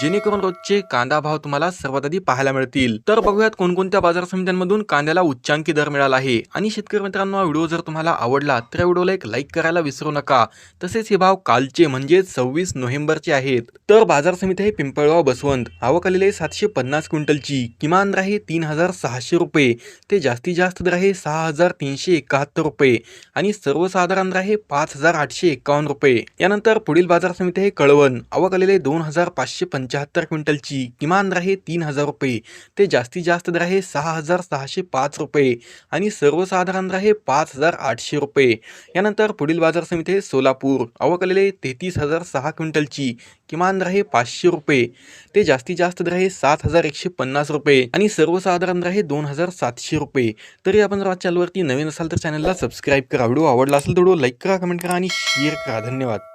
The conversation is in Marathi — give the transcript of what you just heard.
जेणेकरून रोजचे कांदा भाव तुम्हाला सर्वात आधी पाहायला मिळतील. तर बघूयात कोणकोणत्या बाजार समित्यांमधून कांद्याला उच्चांकी दर मिळाला आहे. आणि शेतकरी मित्रांनो हा व्हिडिओ जर तुम्हाला आवडला तर या व्हिडिओला एक लाईक करायला विसरू नका. तसेच हे भाव कालचे म्हणजे सव्वीस नोव्हेंबरचे आहेत. तर बाजार समिती आहे पिंपळगाव बसवंत. आवक आलेले सातशे पन्नास क्विंटलची. किमान दर आहे तीन हजार सहाशे रुपये. ते जास्तीत जास्त दर आहे सहा हजार तीनशे एकाहत्तर रुपये. आणि सर्वसाधारण दर आहे पाच हजार आठशे एकावन्न रुपये. यानंतर पुढील बाजार समिती आहे कळवण. आवक आलेले दोन हजार पाचशे पन्नास पंच्याहत्तर क्विंटलची किमान दर आहे तीन हजार रुपये. ते जास्तीत जास्त दर आहे सहा हजार सहाशे पाच रुपये आणि सर्वसाधारण दर आहे पाच हजार आठशे रुपये. यानंतर पुढील बाजार समिती आहे सोलापूर. अवकलेले तेहतीस हजार सहा क्विंटलची किमान दर आहे पाचशे रुपये. ते जास्तीत जास्त दर आहे सात हजार एकशे पन्नास रुपये आणि सर्वसाधारण दर आहे दोन हजार सातशे रुपये. तरी आपण जर चॅनलवरती नवीन असाल तर चॅनलला सबस्क्राईब करा. व्हिडिओ आवडला असेल तर व्हिडिओ लाईक करा कमेंट करा आणि शेअर करा. धन्यवाद.